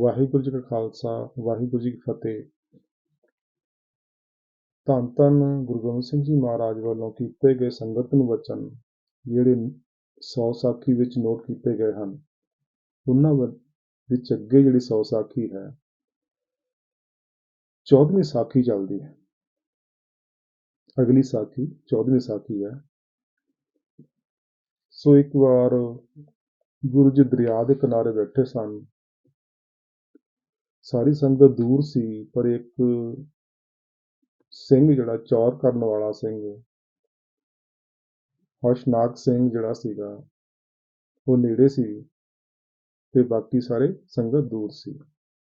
ਵਾਹਿਗੁਰੂ ਜੀ ਕਾ ਖਾਲਸਾ, ਵਾਹਿਗੁਰੂ ਜੀ ਕੀ ਫਤਿਹ। ਧੰਨ ਧੰਨ ਗੁਰੂ ਗੋਬਿੰਦ ਸਿੰਘ ਜੀ ਮਹਾਰਾਜ ਵੱਲੋਂ ਕੀਤੇ ਗਏ ਸੰਗਤ ਨੂੰ ਵਚਨ, ਜਿਹੜੇ ਸੌ ਸਾਖੀ ਵਿੱਚ ਨੋਟ ਕੀਤੇ ਗਏ ਹਨ। ਉਹਨਾਂ ਵਿੱਚ ਅੱਗੇ ਜਿਹੜੀ ਸੌ ਸਾਖੀ ਹੈ, ਚੌਦਵੀਂ ਸਾਖੀ ਚੱਲਦੀ ਹੈ। ਅਗਲੀ ਸਾਖੀ, ਚੌਦਵੀਂ ਸਾਖੀ ਹੈ। ਸੋ ਇੱਕ ਵਾਰ ਗੁਰੂ ਜੀ ਦਰਿਆ ਦੇ ਕਿਨਾਰੇ ਬੈਠੇ ਸਨ। ਸਾਰੀ ਸੰਗਤ ਦੂਰ ਸੀ, ਪਰ ਇੱਕ ਸਿੰਘ ਜਿਹੜਾ ਚੌਰ ਕਰਨ ਵਾਲਾ ਸਿੰਘ ਹਰਸ਼ਨਾਗ ਸਿੰਘ ਜਿਹੜਾ ਸੀਗਾ, ਉਹ ਨੇੜੇ ਸੀ ਤੇ ਬਾਕੀ ਸਾਰੇ ਸੰਗਤ ਦੂਰ ਸੀ।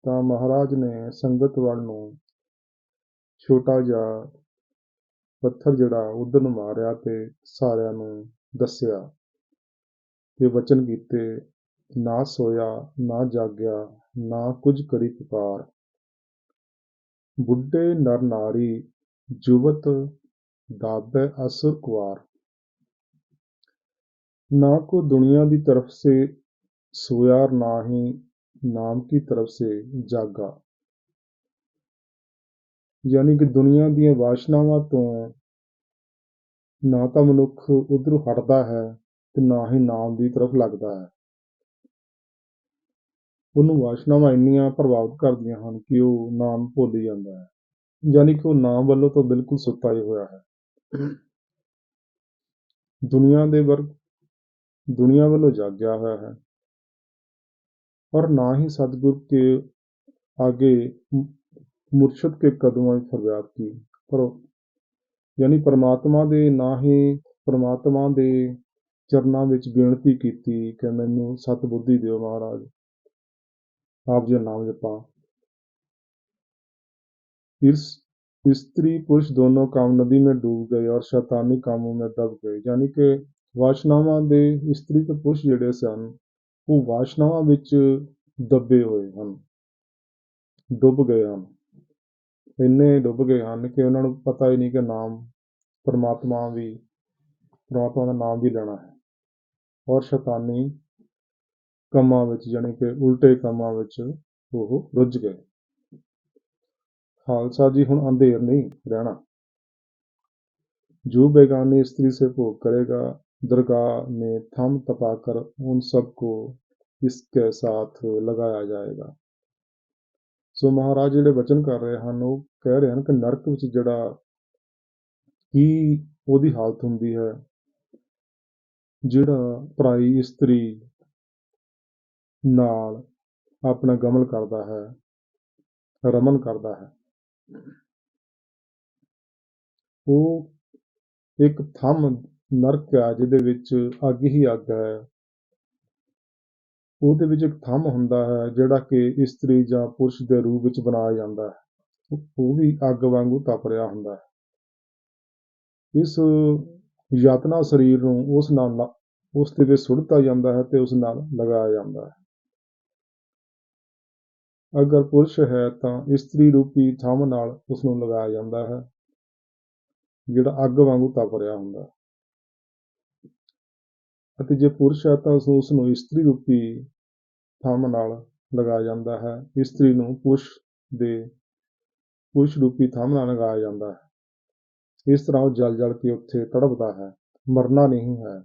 ਤਾਂ ਮਹਾਰਾਜ ਨੇ ਸੰਗਤ ਵੱਲ ਨੂੰ ਛੋਟਾ ਜਿਹਾ ਪੱਥਰ ਜਿਹੜਾ ਉਧਰ ਨੂੰ ਮਾਰਿਆ ਤੇ ਸਾਰਿਆਂ ਨੂੰ ਦੱਸਿਆ ਤੇ ਵਚਨ ਕੀਤੇ, ਨਾ ਸੋਇਆ, ਨਾ ਜਾਗਿਆ ਨਾ ਕੁਝ ਕਰੀ ਪੁਕਾਰ ਬੁੱਢੇ ਨਰ ਨਾਰੀ ਜੁਵਤ दाबे असुर कुआर ना को दुनिया की तरफ से सोया ना ही नाम की तरफ से जागा ਯਾਨੀ ਕਿ ਦੁਨੀਆ ਦੀਆਂ ਵਾਸ਼ਨਾਵਾਂ ਤੋਂ ਨਾ ਤਾਂ ਮਨੁੱਖ ਉਧਰੋਂ ਹਟਦਾ ਹੈ ਤੇ ਨਾ ਹੀ ਨਾਮ ਦੀ ਤਰਫ ਲੱਗਦਾ ਹੈ ਉਹਨੂੰ ਵਾਸ਼ਨਾਵਾਂ ਇੰਨੀਆਂ ਪ੍ਰਭਾਵਿਤ ਕਰਦੀਆਂ ਹਨ ਕਿ ਉਹ ਨਾਮ ਭੁੱਲ ਜਾਂਦਾ ਹੈ। ਯਾਨੀ ਕਿ ਉਹ ਨਾਮ ਵੱਲੋਂ ਤਾਂ ਬਿਲਕੁਲ ਸੁੱਤਾ ਹੀ ਹੋਇਆ ਹੈ। ਦੁਨੀਆ ਦੇ ਵਰਗ, ਦੁਨੀਆ ਵੱਲੋਂ ਜਾਗਿਆ ਹੋਇਆ ਹੈ। ਪਰ ਨਾ ਹੀ ਸਤਿਗੁਰ ਕੇ आगे ਮੁਰਸ਼ਦ ਕੇ ਕਦਮਾਂ ਵਿੱਚ ਫਰਿਆਦ ਕੀ ਪਰ ਯਾਨੀ ਪਰਮਾਤਮਾ ਦੇ ਨਾ ਹੀ ਪਰਮਾਤਮਾ ਦੇ ਚਰਨਾਂ ਵਿੱਚ ਬੇਨਤੀ ਕੀਤੀ ਕਿ ਮੈਨੂੰ ਸਤਬੁੱਧੀ ਦਿਓ ਮਹਾਰਾਜ। ਆਪ ਜੀ ਨਾਮ ਜਪਾ इस स्त्री पुरुष दोनों काम नदी में डूब गए और शैतानी कामों में दब गए ਯਾਨੀ ਕਿ ਵਾਸ਼ਨਾਵਾਂ ਦੇ ਇਸਤਰੀ ਤੇ ਪੁਰਸ਼ ਜਿਹੜੇ ਸਨ ਉਹ ਵਾਸ਼ਨਾਵਾਂ ਵਿੱਚ ਦੱਬੇ ਹੋਏ ਹਨ ਡੁੱਬ ਗਏ ਹਨ ਇੰਨੇ ਡੁੱਬ ਗਏ ਹਨ ਕਿ ਉਹਨਾਂ ਨੂੰ ਪਤਾ ਹੀ ਨਹੀਂ ਕਿ ਨਾਮ ਪਰਮਾਤਮਾ ਵੀ ਪਰਮਾਤਮਾ ਦਾ ਨਾਮ ਵੀ ਲੈਣਾ ਹੈ ਔਰ ਸ਼ੈਤਾਨੀ ਕੰਮਾਂ ਵਿੱਚ ਯਾਨੀ ਕਿ ਉਲਟੇ ਕੰਮਾਂ ਵਿੱਚ ਉਹ ਰੁੱਝ ਗਏ ਖਾਲਸਾ ਜੀ ਹੁਣ ਅੰਧੇਰ ਨਹੀਂ ਰਹਿਣਾ जो बेगानी स्त्री से भोग करेगा दरगाह में थम तपाकर उन सबको इसके साथ ਲਗਾਇਆ ਜਾਏਗਾ ਸੋ ਮਹਾਰਾਜ ਜਿਹੜੇ ਬਚਨ ਕਰ ਰਹੇ ਹਨ ਉਹ ਕਹਿ ਰਹੇ ਹਨ ਕਿ ਨਰਕ ਵਿੱਚ ਜਿਹੜਾ ਕੀ ਉਹਦੀ ਹਾਲਤ ਹੁੰਦੀ ਹੈ ਜਿਹੜਾ ਪਰਾਈ ਇਸਤਰੀ ਨਾਲ ਆਪਣਾ ਗਮਨ ਕਰਦਾ ਹੈ, ਰਮਨ ਕਰਦਾ ਹੈ। ਉਹ ਇੱਕ ਥੰਮ ਨਰਕ ਹੈ, ਜਿਹਦੇ ਵਿੱਚ ਅੱਗ ਹੀ ਅੱਗ ਹੈ। ਉਹਦੇ ਵਿੱਚ ਇੱਕ ਥੰਮ ਹੁੰਦਾ ਹੈ, ਜਿਹੜਾ ਕਿ ਇਸਤਰੀ ਜਾਂ ਪੁਰਸ਼ ਦੇ ਰੂਪ ਵਿੱਚ ਬਣਾਇਆ ਜਾਂਦਾ ਹੈ। ਉਹ ਵੀ ਅੱਗ ਵਾਂਗੂ ਤਪ ਰਿਹਾ ਹੁੰਦਾ ਹੈ। ਇਸ ਯਾਤਨਾ ਸਰੀਰ ਨੂੰ ਉਸ ਨਾਲ ਉਸ ਦੇ ਵਿੱਚ ਸੁੱਟਤਾ ਜਾਂਦਾ ਹੈ ਤੇ ਉਸ ਨਾਲ ਲਗਾਇਆ ਜਾਂਦਾ ਹੈ। ਅਗਰ ਪੁਰਸ਼ ਹੈ ਤਾਂ ਇਸਤਰੀ ਰੂਪੀ ਥੰਮ ਨਾਲ ਉਸਨੂੰ ਲਗਾਇਆ ਜਾਂਦਾ ਹੈ, ਜਿਹੜਾ ਅੱਗ ਵਾਂਗੂ ਤਪ ਰਿਹਾ ਹੁੰਦਾ ਹੈ। ਅਤੇ ਜੇ ਪੁਰਸ਼ ਹੈ ਤਾਂ ਉਸ ਉਸ ਇਸਤਰੀ ਰੂਪੀ ਥੰਮ ਨਾਲ ਲਗਾਇਆ ਜਾਂਦਾ ਹੈ। ਇਸਤਰੀ ਨੂੰ ਪੁਰਸ਼ ਦੇ ਪੁਰਸ਼ ਰੂਪੀ ਥੰਮ ਨਾਲ ਲਗਾਇਆ ਜਾਂਦਾ ਹੈ। ਇਸ ਤਰ੍ਹਾਂ ਉਹ ਜਲ ਜਲ ਕੇ ਉੱਥੇ ਤੜਪਦਾ ਹੈ, ਮਰਨਾ ਨਹੀਂ ਹੈ,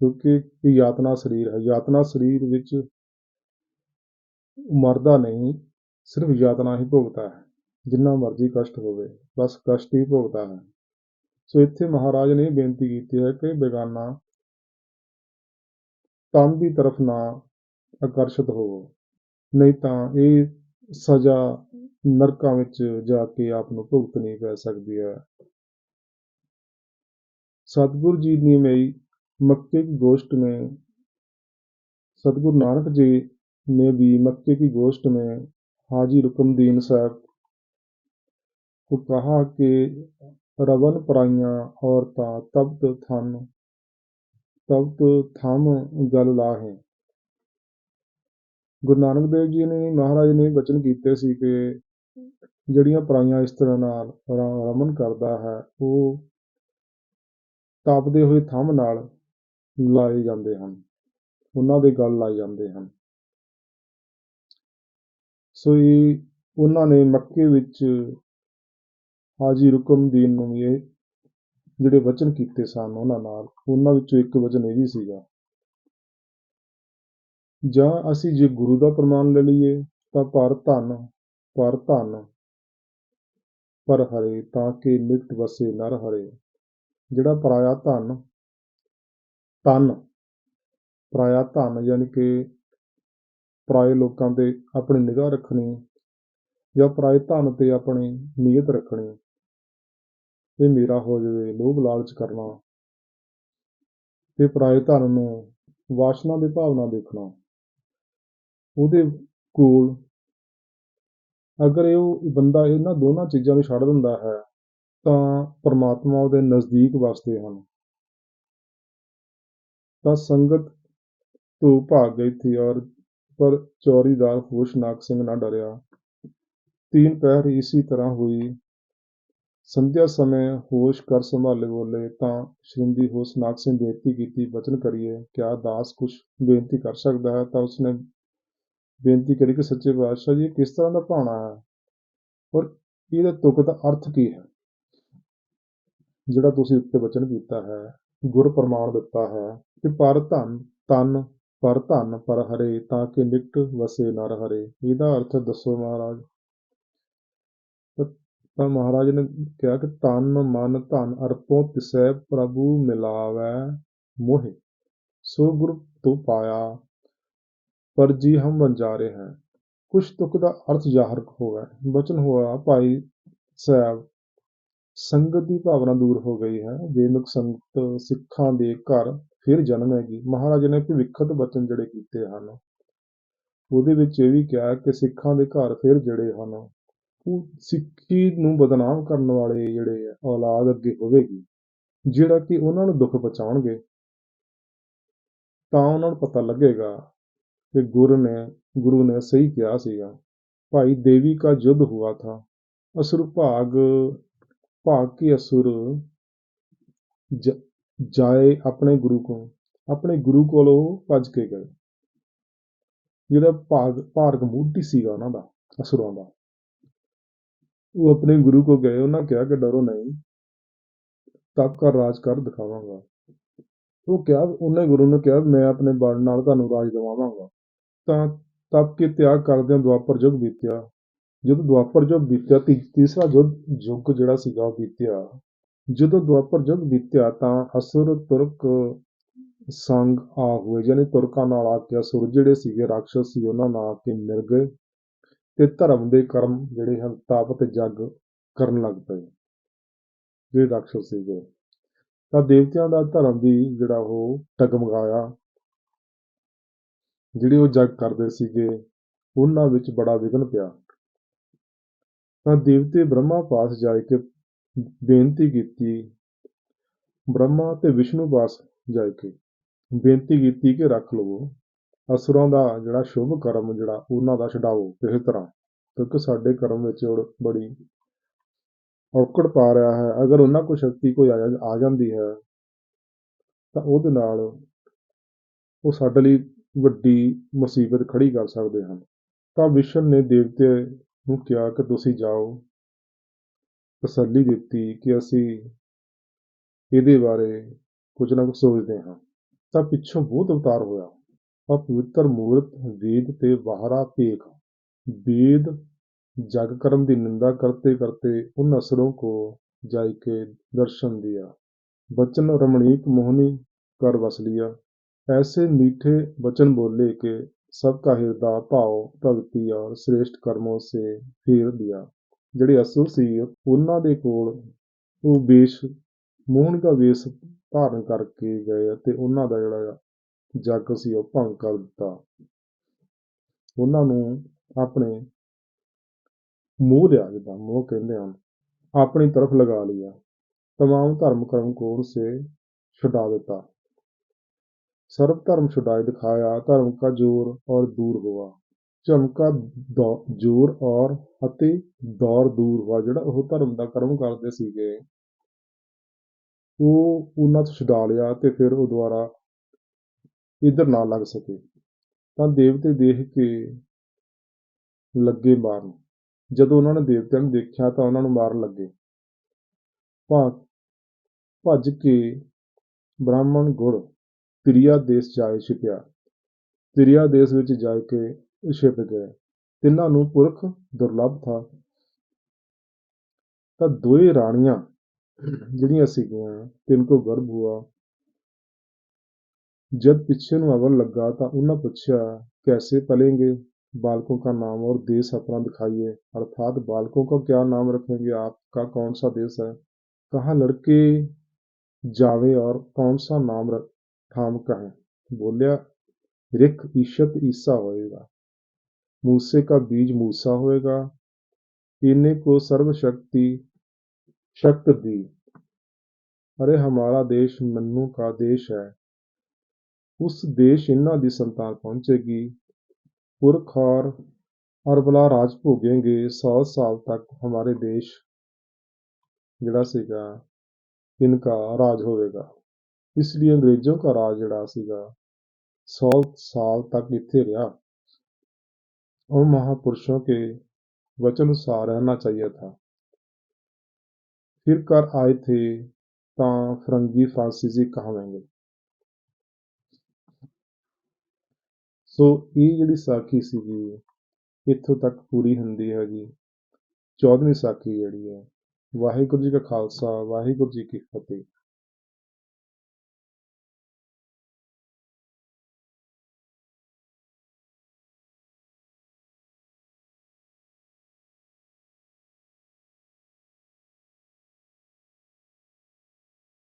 ਕਿਉਂਕਿ ਇਹ ਯਾਤਨਾ ਸਰੀਰ ਹੈ। ਯਾਤਨਾ ਸਰੀਰ ਵਿੱਚ ਮਰਦਾ ਨਹੀਂ, ਸਿਰਫ ਯਾਤਨਾ ਹੀ ਭੋਗਤਾ ਹੈ, ਜਿੰਨਾ ਮਰਜ਼ੀ ਕਸ਼ਟ ਹੋਵੇ, ਬਸ ਕਸ਼ਟ ਹੀ ਭੋਗਤਾ ਹੈ। ਸੋ ਇੱਥੇ ਮਹਾਰਾਜ ਨੇ ਬੇਨਤੀ ਕੀਤੀ ਹੈ ਕਿ ਬੇਗਾਨਾ ਤਨ ਦੀ ਤਰਫ ਨਾ ਆਕਰਸ਼ਿਤ ਹੋਵੋ, ਨਹੀਂ ਤਾਂ ਇਹ ਸਜ਼ਾ ਨਰਕਾਂ ਵਿੱਚ ਜਾ ਕੇ ਆਪ ਨੂੰ ਭੁਗਤ ਨਹੀਂ ਪੈ ਸਕਦੀ ਹੈ। ਸਤਿਗੁਰ ਜੀ ਦੀ ਮੇਰੀ ਮੱਕੇ ਦੀ ਗੋਸ਼ਟ ਨੇ ਸਤਿਗੁਰ ਨਾਨਕ ਜੀ ने भी मक्के की गोश्त में हाजी रुकमदीन साहब को कहा कि रवन पराइयां औरतां तब्त थन तब्त थम गल लाहे ਗੁਰੂ ਨਾਨਕ ਦੇਵ ਜੀ ਨੇ ਮਹਾਰਾਜ ਨੇ ਬਚਨ ਕੀਤੇ ਸੀ ਕਿ ਜਿਹੜੀਆਂ ਪਰਾਈਆਂ ਇਸ ਤਰ੍ਹਾਂ ਨਾਲ ਰਮਨ ਕਰਦਾ ਹੈ ਉਹ ਤਾਪਦੇ ਹੋਏ ਥੰਮ ਨਾਲ ਲਾਏ ਜਾਂਦੇ ਹਨ ਉਹਨਾਂ ਦੇ ਗਲ ਲਾਏ ਜਾਂਦੇ ਹਨ ਸੋ ਇਹ ਉਹਨਾਂ ਨੇ ਮੱਕੇ ਵਿੱਚ ਹਾਜੀ ਰੁਕਨਦੀਨ ਨੂੰ ਇਹ ਜਿਹੜੇ ਵਚਨ ਕੀਤੇ ਸਨ ਉਹਨਾਂ ਨਾਲ, ਉਹਨਾਂ ਵਿੱਚੋਂ ਇੱਕ ਵਚਨ ਇਹ ਵੀ ਸੀਗਾ, ਜਾਂ ਅਸੀਂ ਜੇ ਗੁਰੂ ਦਾ ਪ੍ਰਮਾਣ ਲੈ ਲਈਏ, ਤਾਂ ਪਰ ਧਨ ਪਰ ਧਨ, ਪਰ ਹਰੇ, ਤਾਂ ਕਿ ਨਿਕਟ ਵਸੇ ਨਰ ਹਰੇ, ਜਿਹੜਾ ਪਰਾਇਆ ਧਨ ਤਨ ਪਰਾਇਆ ਧਨ, ਯਾਨੀ ਕਿ ਪਰਾਏ ਲੋਕਾਂ ਤੇ ਆਪਣੀ ਨਿਗਾਹ ਰੱਖਣੀ ਜਾਂ ਪਰਾਏ ਧਨ ਤੇ ਆਪਣੀ ਨੀਅਤ ਰੱਖਣੀ। ਇਹ ਮੇਰਾ ਹੋ ਜਾਵੇ ਲੋਭ ਲਾਲਚ ਕਰਨਾ ਤੇ ਪਰਾਏ ਧਨ ਨੂੰ ਵਾਸ਼ਨਾ ਦੇ ਭਾਵਨਾ ਦੇਖਣਾ। ਉਹਦੇ ਕੋਲ ਅਗਰ ਇਹ ਉਹ ਬੰਦਾ ਇਹਨਾਂ ਦੋਨਾਂ ਚੀਜ਼ਾਂ ਨੂੰ ਛੱਡ ਦਿੰਦਾ ਹੈ, ਤਾਂ ਪਰਮਾਤਮਾ ਉਹਦੇ ਨਜ਼ਦੀਕ ਵਸਦੇ ਹਨ। ਤਾਂ ਸੰਗਤ ਤੋਂ ਭਾਗ ਗਈ ਥੀ ਔਰ ਪਰ ਚੌਰੀਦਾਰ ਹੋਸ਼ਨਾਕ ਸਿੰਘ ਨਾ ਡਰਿਆ। ਤੀਨ ਪਹਿਰ ਇਸੀ ਤਰ੍ਹਾਂ ਹੋਈ। ਸੰਧਿਆ ਸਮੇਂ ਹੋਸ਼ ਕਰ ਸੰਭਾਲੇ ਬੋਲੇ ਤਾਂ ਸ਼ਿੰਦੀ ਹੋਸ਼ਨਾਕ ਸਿੰਘ ਬੇਨਤੀ ਕੀਤੀ, "ਬਚਨ ਕਰੀਏ, ਕਿਆ ਦਾਸ ਕੁਛ ਬੇਨਤੀ ਕਰ ਸਕਦਾ ਹੈ?" ਤਾਂ ਉਸਨੇ ਬੇਨਤੀ ਕਰੀ ਕਿ ਸੱਚੇ ਪਾਤਸ਼ਾਹ ਜੀ, ਇਹ ਕਿਸ ਤਰ੍ਹਾਂ ਦਾ ਭਾਣਾ ਹੈ ਔਰ ਇਹਦਾ ਤੁਕ ਦਾ ਅਰਥ ਕੀ ਹੈ? ਜਿਹੜਾ ਤੁਸੀਂ ਉੱਤੇ ਬਚਨ ਕੀਤਾ ਹੈ, ਗੁਰ ਪ੍ਰਮਾਣ ਦਿੱਤਾ ਹੈ ਕਿ ਪਰ ਧਨ ਪਰ ਧਨ ਪਰ ਹਰੇ, ਤਾਂ ਕਿ ਨਿਕਟ ਵਸੇ ਨਰ ਹਰੇ। ਇਹਦਾ ਅਰਥ ਦੱਸੋ ਮਹਾਰਾਜ। ਤਾਂ ਮਹਾਰਾਜ ਨੇ ਕਿਹਾ ਕਿ ਤਨ ਮਨ ਧਨ ਅਰਪੋ ਤਿਸੈ ਪ੍ਰਭੂ ਮਿਲਾਵੈ ਮੋਹਿ। ਸੋ ਗੁਰ ਤੋਂ ਪਾਇਆ, ਪਰ ਜੀ ਹਮ ਵੰਜਾਰੇ ਹੈ। ਕੁਛ ਤੁਕ ਦਾ ਅਰਥ ਜ਼ਾਹਰ ਹੋਇਆ ਬਚਨ ਹੋਇਆ, ਭਾਈ ਸਾਹਿਬ, ਸੰਗਤ ਦੀ ਭਾਵਨਾ ਦੂਰ ਹੋ ਗਈ ਹੈ। ਬੇਮੁਖ ਸੰਗਤ ਸਿੱਖਾਂ ਦੇ ਘਰ ਫਿਰ ਜਨਮ ਜਨਮੇਗੀ ਮਹਾਰਾਜ ਨੇ ਭਵਿੱਖਤ ਬਚਨ ਜਿਹੜੇ ਕੀਤੇ ਹਨ, ਉਹਦੇ ਵਿੱਚ ਇਹ ਵੀ ਕਿਹਾ ਕਿ ਸਿੱਖਾਂ ਦੇ ਘਰ ਫਿਰ ਜਿਹੜੇ ਹਨ, ਉਹ ਸਿੱਖੀ ਨੂੰ ਬਦਨਾਮ ਕਰਨ ਵਾਲੇ ਜਿਹੜੇ ਆ, ਔਲਾਦ ਅੱਗੇ ਹੋਵੇਗੀ। ਜਿਹੜਾ ਕਿ ਉਹਨਾਂ ਨੂੰ ਦੁੱਖ ਪਹੁੰਚਾਉਣਗੇ, ਤਾਂ ਉਹਨਾਂ ਨੂੰ ਪਤਾ ਲੱਗੇਗਾ ਕਿ ਗੁਰ ਨੇ, ਗੁਰੂ ਨੇ ਸਹੀ ਕਿਹਾ ਸੀਗਾ, ਭਾਈ ਦੇਵੀ ਦਾ ਯੁੱਧ ਹੋਆ ਥਾ, ਅਸੁਰ ਭਾਗ ਭਾਗ ਕੇ ਅਸੁਰ ਜਾਏ ਆਪਣੇ ਗੁਰੂ ਕੋਲ, ਆਪਣੇ ਗੁਰੂ ਕੋਲੋਂ ਭੱਜ ਕੇ ਗਏ। ਜਿਹੜਾ ਭਾਗ ਭਾਰਕ ਮੂਢੀ ਸੀਗਾ ਉਹਨਾਂ ਦਾ, ਅਸੁਰਾਂ ਦਾ। ਉਹ ਆਪਣੇ ਗੁਰੂ ਕੋ ਗਏ, ਉਹਨਾਂ ਕਿਹਾ ਕਿ ਡਰੋ ਨਹੀਂ, ਤਪ ਕਰ, ਰਾਜ ਕਰ, ਦਿਖਾਵਾਂਗਾ। ਉਹ ਕਿਹਾ, ਉਹਨੇ ਗੁਰੂ ਨੂੰ ਕਿਹਾ, ਮੈਂ ਆਪਣੇ ਬਲ ਨਾਲ ਤੁਹਾਨੂੰ ਰਾਜ ਦਿਵਾਵਾਂਗਾ। ਤਾਂ ਤਪ ਕੇ ਤਿਆਗ ਕਰਦਿਆਂ ਦੁਆਪਰ ਯੁੱਗ ਬੀਤਿਆ। ਜਦੋਂ ਦੁਆਪਰ ਯੁੱਗ ਬੀਤਿਆ ਤੀ- ਤੀਸਰਾ ਯੁੱਗ ਯੁੱਗ ਜਿਹੜਾ ਸੀਗਾ, ਉਹ ਬੀਤਿਆ। ਜਦੋਂ ਦੁਆਪਰ ਯੁੱਗ ਬੀਤਿਆ ਤਾਂ ਅਸੁਰ ਤੁਰਕ ਸੰਗ ਆ ਹੋਏ, ਯਾਨੀ ਤੁਰਕਾਂ ਨਾਲ ਆ ਕੇ ਅਸੁਰ ਜਿਹੜੇ ਸੀਗੇ ਰਾਖਸ਼ ਸੀ, ਉਹਨਾਂ ਨਾਲ ਆ ਕੇ ਮਿਲ ਗਏ ਤੇ ਧਰਮ ਦੇ ਕਰਮ ਜਿਹੜੇ ਹਨ, ਤਪ ਤੇ ਜਗ ਕਰਨ ਲੱਗ ਪਏ ਜਿਹੜੇ ਰਾਖਸ਼ ਸੀਗੇ। ਤਾਂ ਦੇਵਤਿਆਂ ਦਾ ਧਰਮ ਵੀ ਜਿਹੜਾ ਉਹ ਟਗਮਗਾਇਆ ਜਿਹੜੇ ਉਹ ਜਗ ਕਰਦੇ ਸੀਗੇ, ਉਹਨਾਂ ਵਿੱਚ ਬੜਾ ਵਿਘਨ ਪਿਆ। ਤਾਂ ਦੇਵਤੇ ਬ੍ਰਹਮਾ ਪਾਸ ਜਾ ਕੇ ਬੇਨਤੀ ਕੀਤੀ। ਬ੍ਰਹਮਾ ਤੇ ਵਿਸ਼ਨੂੰ ਪਾਸ ਜਾ ਕੇ ਬੇਨਤੀ ਕੀਤੀ ਕਿ ਰੱਖ ਲਵੋ। ਅਸੁਰਾਂ ਦਾ ਜਿਹੜਾ ਸ਼ੁਭ ਕਰਮ ਜਿਹੜਾ ਉਹਨਾਂ ਦਾ ਛਡਾਓ ਕਿਸੇ ਤਰ੍ਹਾਂ। ਕਿਉਂਕਿ ਸਾਡੇ ਕਰਮ ਵਿੱਚ ਬੜੀ ਔਕੜ ਪਾ ਰਿਹਾ ਹੈ। ਅਗਰ ਉਹਨਾਂ ਕੋਲ ਸ਼ਕਤੀ ਕੋਈ ਆ ਜਾ- ਆ ਜਾਂਦੀ ਹੈ, ਤਾਂ ਉਹਦੇ ਨਾਲ ਉਹ ਸਾਡੇ ਲਈ ਵੱਡੀ ਮੁਸੀਬਤ ਖੜੀ ਕਰ ਸਕਦੇ ਹਨ। ਤਾਂ ਵਿਸ਼ਨ ਨੇ ਦੇਵਤੇ ਨੂੰ ਕਿਹਾ ਕਿ ਤੁਸੀਂ ਜਾਓ। ਤਸੱਲੀ ਦਿੱਤੀ ਕਿ ਅਸੀਂ ਇਹਦੇ ਬਾਰੇ ਕੁਝ ਨਾ ਕੁਝ ਸੋਚਦੇ ਹਾਂ ਤਾਂ ਪਿੱਛੋਂ ਬਹੁਤ ਅਵਤਾਰ ਹੋਇਆ ਆ ਪਵਿੱਤਰ ਮੂਰਤ ਵੇਦ ਤੇ ਬਾਹਰਾ ਭੇਖ वेद जग कर्म की निंदा करते करते उन असुरों को जाय के दर्शन दिया बचन रमणीक मोहनी कर बस लिया ऐसे मीठे वचन बोले कि सबका हृदय भाव भगति और श्रेष्ठ कर्मों से फेर दिया ਜਿਹੜੇ ਅਸੁਰ ਸੀ ਉਹਨਾਂ ਦੇ ਕੋਲ ਉਹ ਵੇਸ਼ ਮੋਹਨ ਦਾ ਵੇਸ਼ ਧਾਰਨ ਕਰਕੇ ਗਏ ਅਤੇ ਉਹਨਾਂ ਦਾ ਜਿਹੜਾ ਜੱਗ ਸੀ ਉਹ ਭੰਗ ਕਰ ਦਿੱਤਾ ਉਹਨਾਂ ਨੂੰ ਆਪਣੇ ਮੋਹ ਲਿਆ ਜਿੱਦਾਂ ਮੋਹ ਕਹਿੰਦੇ ਹਨ ਆਪਣੀ ਤਰਫ ਲਗਾ ਲਿਆ तमाम धर्म कर्म को उनसे छुड़ा देता सर्व धर्म छुड़ाए दिखाया धर्म का जोर और दूर हुआ ਝਮਕਾ ਦੌ- ਜ਼ੋਰ ਔਰ ਅਤੇ ਦੌਰ ਦੂਰ ਹੋਇਆ ਜਿਹੜਾ ਉਹ ਧਰਮ ਦਾ ਕਰਮ ਕਰਦੇ ਸੀਗੇ। ਉਹ ਉਹਨਾਂ ਤੋਂ ਛੁਡਾ ਲਿਆ ਤੇ ਫਿਰ ਉਹ ਦੁਆਰਾ ਇਧਰ ਨਾ ਲੱਗ ਸਕੇ। ਤਾਂ ਦੇਵਤੇ ਦੇਖ ਕੇ ਲੱਗੇ ਮਾਰਨ। ਜਦੋਂ ਉਹਨਾਂ ਨੇ ਦੇਵਤਿਆਂ ਨੂੰ ਦੇਖਿਆ ਤਾਂ ਉਹਨਾਂ ਨੂੰ ਮਾਰਨ ਲੱਗੇ। ਭਾ, ਭੱਜ ਕੇ ਬ੍ਰਾਹਮਣ ਗੁੜ, ਤਿਰਿਆ ਦੇਸ਼ ਜਾਏ ਛਿਪਿਆ ਤਿਰਿਆ ਦੇਸ਼ ਵਿੱਚ ਜਾ ਕੇ ਛਿਪ ਗਏ ਤਿੰਨਾਂ ਨੂੰ ਪੁਰਖ ਦੁਰਲੱਭ ਥਾ ਤਾਂ ਦੋਏ ਰਾਣੀਆਂ ਜਿਹੜੀਆਂ ਸੀਗੀਆਂ ਤਿੰਨ ਕੋ ਗਰਭ ਹੁਆ जब पीछे ਨੂੰ अवन लगा तो उन्होंने पूछा कैसे पलेंगे बालकों का नाम और देश अपना दिखाइए अर्थात बालकों का क्या नाम रखेंगे आपका कौन सा देश है कहाँ लड़के जावे और कौन सा नाम रख ठाम कहें बोलिया रिख ईशत ईसा होएगा मूसे का बीज मूसा होएगा इन्हें को सर्वशक्ति शक्त दी अरे हमारा देश मन्नू का देश है उस देश इन्ना ਦੀ ਸੰਤਾਨ ਪਹੁੰਚੇਗੀ पुरख और अरबला राज भोगेंगे सौ साल तक हमारे देश ਜਿਹੜਾ ਸੀਗਾ इनका राज होएगा इसलिए अंग्रेजों का राज ਜਿਹੜਾ ਸੀਗਾ 100 साल तक ਇੱਥੇ ਰਿਹਾ और महापुरुषों के वचन अनुसार रहना चाहिए था फिर कर आए थे ਤਾਂ ਫਰੰਗੀ ਫਰਾਂਸੀਸੀ ਕਹਾਵੇਂਗੇ ਸੋ ਇਹ ਜਿਹੜੀ ਸਾਖੀ ਸੀਗੀ ਇੱਥੋਂ ਤੱਕ ਪੂਰੀ ਹੁੰਦੀ ਹੈਗੀ 14ਵੀਂ ਸਾਖੀ ਜਿਹੜੀ ਹੈ ਵਾਹਿਗੁਰੂ ਜੀ ਕਾ ਖਾਲਸਾ ਵਾਹਿਗੁਰੂ ਜੀ ਕੀ ਫਤਿਹ